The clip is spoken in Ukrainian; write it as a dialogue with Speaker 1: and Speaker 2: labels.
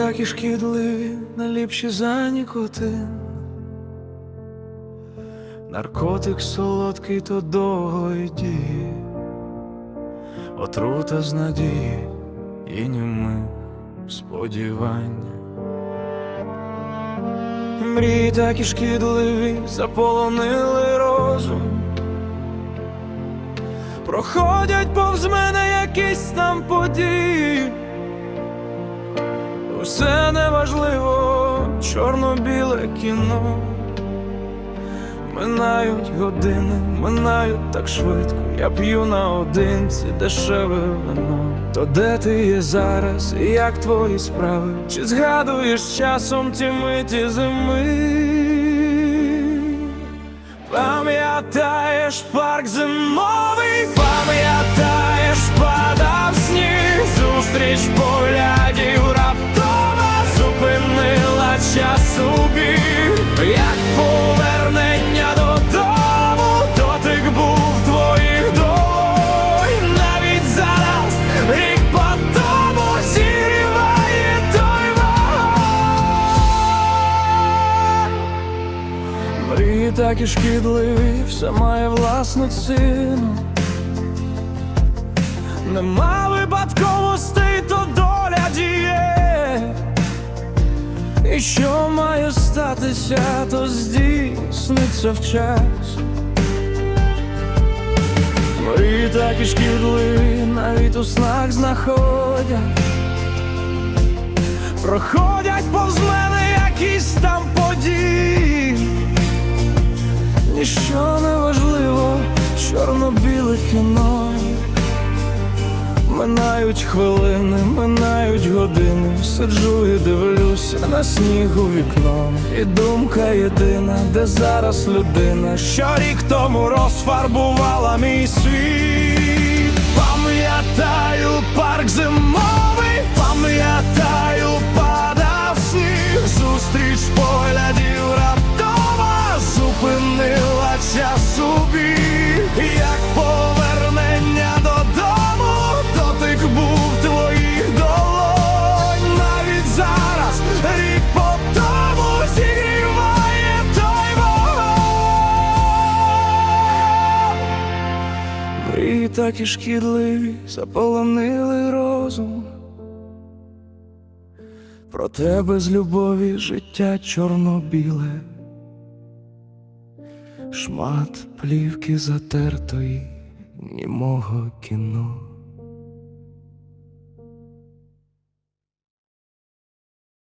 Speaker 1: так і шкідливі, не ліпші за нікотин. Наркотик солодкий то довгої дії, отрута з надії і німи сподівання. Мрії так і шкідливі, заполонили розум. Проходять повз мене якісь там події. Усе неважливо, чорно-біле кіно. Минають години, минають так швидко. Я п'ю наодинці дешеве вино. То де ти є зараз, і як твої справи? Чи згадуєш часом ті миті зими? Пам'ятаєш парк зимовий, Так і шкідливі, все має власну ціну. Нема випадковостей, то доля діє. І що має статися, то здійсниться в час. Мрії так і шкідливі, навіть у снах знаходять. Проходять повз мене чорно-біле. Минають хвилини, минають години, сиджу і дивлюся на сніг у вікно. І думка єдина, де зараз людина, що рік тому розфарбувала мій світ. Пам'ятаю парк зимовий, Мрії так і шкідливі, заполонили розум. Про тебе з любові життя чорно-біле, шмат плівки затертої, німого кіно.